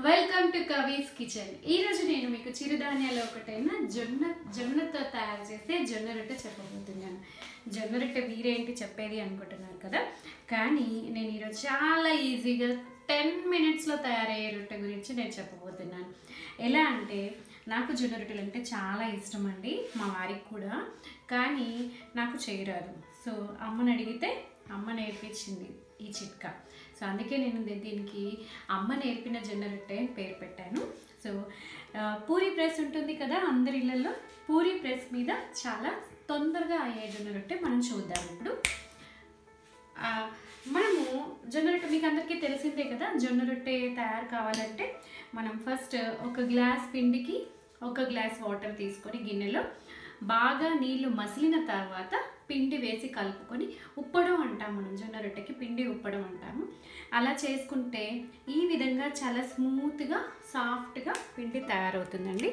Welcome to Kavi's kitchen ఈరోజు నేను మీకు చిరుధాన్యాలు ఒకటైన జొన్న జొన్నతో తయారు చేసే జొన్న రొట్టె చెప్పబోతున్నాను. జొన్న రొట్టె మీరేంటి చెప్పేది అనుకుంటున్నారు కదా? కానీ నేను ఈరోజు చాలా ఈజీగా టెన్ మినిట్స్లో తయారయ్యే రొట్టె గురించి నేను చెప్పబోతున్నాను. ఎలా అంటే నాకు జొన్న రొట్టెలు అంటే చాలా ఇష్టం అండి మా వారికి కూడా. కానీ నాకు చేయరాదు. సో అమ్మని అడిగితే అమ్మ నేర్పించింది ఈ చిట్కా. సో అందుకే నేను దీనికి అమ్మ నేర్పిన జొన్న రొట్టె అని పేరు పెట్టాను. సో పూరి ప్రెస్ ఉంటుంది కదా అందరి ఇళ్ళల్లో పూరి ప్రెస్ మీద చాలా తొందరగా అయ్యే జొన్న రొట్టె మనం చూద్దాం ఇప్పుడు. మనము జొన్న రొట్టె మీకు అందరికీ తెలిసిందే కదా జొన్న రొట్టె తయారు కావాలంటే మనం ఫస్ట్ ఒక గ్లాస్ పిండికి ఒక గ్లాస్ వాటర్ తీసుకొని గిన్నెలో బాగా నీళ్ళు మసిలిన తర్వాత పిండి వేసి కలుపుకొని ఉప్పడం అంటాం మనం జొన్న రొట్టెకి పిండి ఉప్పడం అంటాము. అలా చేసుకుంటే ఈ విధంగా చాలా స్మూత్గా సాఫ్ట్గా పిండి తయారవుతుందండి.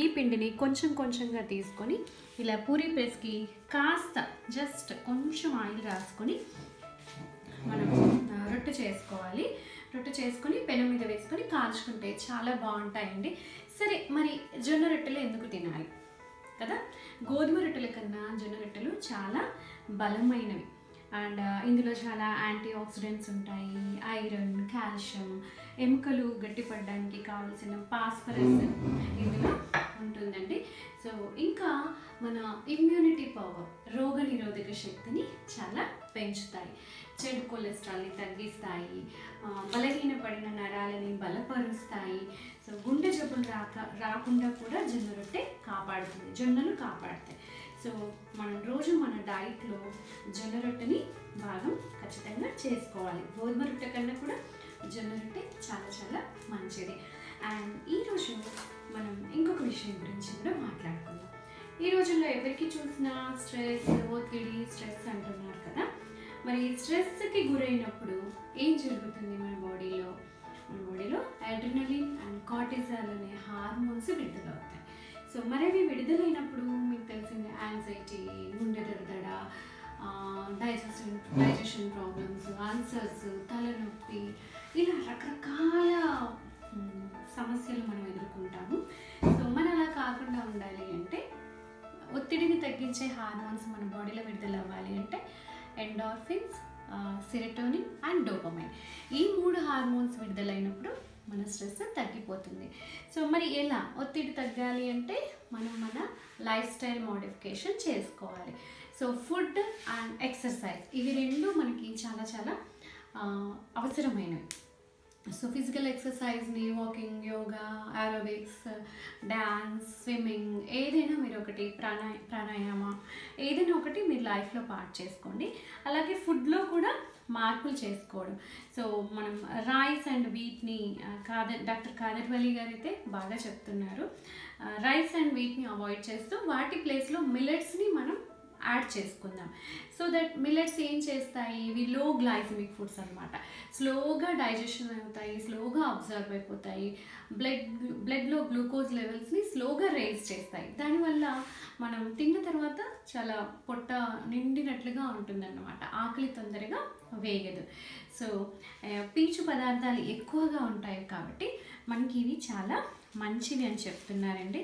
ఈ పిండిని కొంచెం కొంచెంగా తీసుకొని ఇలా పూరి ప్రెస్కి కాస్త జస్ట్ కొంచెం ఆయిల్ రాసుకొని మనం రొట్టె చేసుకోవాలి. రొట్టె చేసుకొని పెనం మీద వేసుకొని కాల్చుకుంటే చాలా బాగుంటాయండి. సరే మరి జొన్న రొట్టెలు ఎందుకు తినాలి? కదా? గోధుమ రొట్టెల కన్నా జొన్న రొట్టెలు చాలా బలమైనవి. అండ్ ఇందులో చాలా యాంటీ ఆక్సిడెంట్స్ ఉంటాయి. ఐరన్ కాల్షియం ఎముకలు గట్టిపడడానికి కావాల్సిన పాస్పరస్ ఇందులో ఉంటుందండి. సో ఇంకా మన ఇమ్యూనిటీ పవర్ రోగ నిరోధక శక్తిని చాలా పెంచుతాయి. చెడు కొలెస్ట్రాల్ని తగ్గిస్తాయి బలహీనపడిన నరాలని బలపరుస్తాయి. సో గుండె జబ్బులు రాక రాకుండా కూడా జొన్న రొట్టె కాపాడుతుంది జొన్నలు కాపాడుతాయి. సో మనం రోజు మన డైట్లో జొన్న రొట్టెని భాగం ఖచ్చితంగా చేసుకోవాలి. గోధుమ రొట్టె కన్నా కూడా జొన్న రొట్టె చాలా చాలా మంచిది. అండ్ ఈరోజు మనం ఇంకొక విషయం గురించి కూడా మాట్లాడుకుందాం. ఈ రోజుల్లో ఎవరికి చూసినా స్ట్రెస్ ఒత్తిడి స్ట్రెస్ అంటున్నారు కదా. మరి స్ట్రెస్కి గురైనప్పుడు ఏం జరుగుతుంది మన బాడీలో? మన బాడీలో అడ్రినలిన్ అండ్ కార్టిజాల్ అనే హార్మోన్స్ విడుదలవుతాయి సో మరి అవి విడుదలైనప్పుడు మీకు తెలిసిందే యాంగ్జైటీ గుండె దడదడ డైజెషన్ డైజెషన్ ప్రాబ్లమ్స్ అల్సర్స్ తలనొప్పి ఇలా రకరకాల సమస్యలు మనం ఎదుర్కొంటాము. సో మనం అలా కాకుండా ఉండాలి అంటే ఒత్తిడిని తగ్గించే హార్మోన్స్ మన బాడీలో విడుదల అవ్వాలి అంటే ఎండార్ఫిన్స్ సిరటోనిన్ అండ్ డోపమైన్ ఈ మూడు హార్మోన్స్ విడుదలైనప్పుడు మన స్ట్రెస్ తగ్గిపోతుంది. సో మరి ఎలా ఒత్తిడి తగ్గాలి అంటే మనం మన లైఫ్ స్టైల్ మోడిఫికేషన్ చేసుకోవాలి. సో ఫుడ్ అండ్ ఎక్సర్సైజ్ ఇవి రెండు మనకి చాలా చాలా uh, అవసరమైనవి. So physical ఎక్సర్సైజ్ని walking yoga aerobics dance swimming ఏదైనా మీరు ఒకటి ప్రాణాయ ప్రాణాయామ ఏదైనా ఒకటి మీరు లైఫ్లో పార్ట్ చేసుకోండి. అలాగే ఫుడ్లో కూడా మార్పులు చేసుకోవడం. సో మనం రైస్ అండ్ వీట్ని కాదర్ డాక్టర్ కాదర్వల్లి గారు అయితే బాగా చెప్తున్నారు. రైస్ అండ్ వీట్ని అవాయిడ్ చేస్తూ వాటి ప్లేస్లో మిల్లెట్స్ని మనం యాడ్ చేసుకుందాం. సో దట్ మిల్లెట్స్ ఏం చేస్తాయి? ఇవి లో గ్లైసమిక్ ఫుడ్స్ అనమాట స్లోగా డైజెషన్ అవుతాయి స్లోగా అబ్జర్వ్ అయిపోతాయి. బ్లడ్ బ్లడ్లో గ్లూకోజ్ లెవెల్స్ని స్లోగా రేజ్ చేస్తాయి. దానివల్ల మనం తిన్న తర్వాత చాలా పొట్ట నిండినట్లుగా ఉంటుందన్నమాట. ఆకలి తొందరగా వేయదు సో పీచు పదార్థాలు ఎక్కువగా ఉంటాయి కాబట్టి మనకి ఇవి చాలా మంచివి అని చెప్తున్నారండి.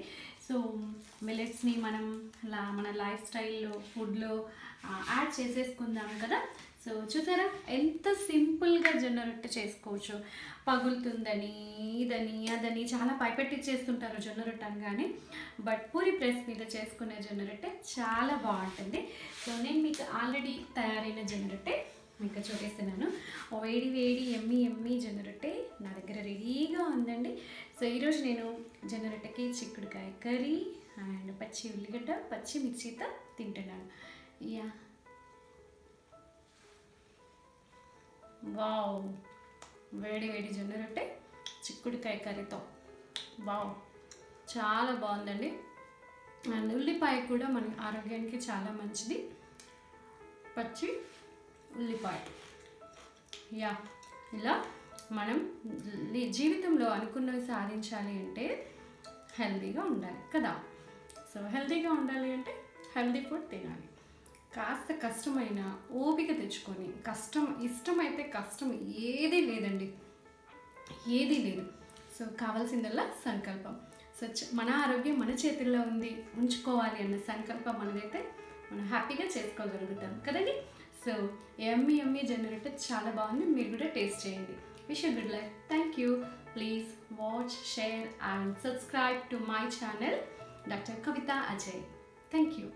సో మిలెట్స్ని మనం లా మన లైఫ్ స్టైల్లో ఫుడ్లో యాడ్ చేసేసుకుందాం కదా. సో చూసారా? ఎంత సింపుల్గా జొన్న రొట్టె చేసుకోవచ్చు. పగులుతుందని ఇదని అదని చాలా పైపెట్టి చేస్తుంటారు జొన్న రొట్టె అనగానే. బట్ పూరి ప్రెస్ మీద చేసుకునే జొన్న రొట్టె చాలా బాగుంటుంది. సో నేను మీకు ఆల్రెడీ తయారైన జొన్న రొట్టె ఇంకా చూపిస్తున్నాను వేడి వేడి ఎమ్మి ఎమ్మి జొన్న రొట్టె నా దగ్గర రెడీగా ఉందండి. సో ఈరోజు నేను జొన్న రొట్టెకి చిక్కుడుకాయ కర్రీ అండ్ పచ్చి ఉల్లిగడ్డ పచ్చి మిర్చితో తింటున్నాను. యా. వావ్. వేడి వేడి జొన్న రొట్టె చిక్కుడుకాయ కర్రీతో. వావ్. చాలా బాగుందండి. అండ్ ఉల్లిపాయ కూడా మన ఆరోగ్యానికి చాలా మంచిది. పచ్చి ఉల్లిపాయ. యా ఇలా మనం జీవితంలో అనుకున్నవి సాధించాలి అంటే హెల్తీగా ఉండాలి కదా. సో హెల్తీగా ఉండాలి అంటే హెల్తీ ఫుడ్ తినాలి. కాస్త కష్టమైన ఓపిక తెచ్చుకొని కష్టం ఇష్టమైతే కష్టం ఏదీ లేదండి. ఏదీ లేదు. సో కావాల్సిందల్లా సంకల్పం. సో మన ఆరోగ్యం మన చేతుల్లో ఉంది ఉంచుకోవాలి అన్న సంకల్పం మనదైతే మనం హ్యాపీగా చేసుకోగలుగుతాం కదండి? సో ఎమ్మి ఎమ్మి జనరేటర్ చాలా బాగుంది. మీరు కూడా టేస్ట్ చేయండి. Wish good life thank you please watch share and subscribe to my channel doctor Kavitha Ajay thank you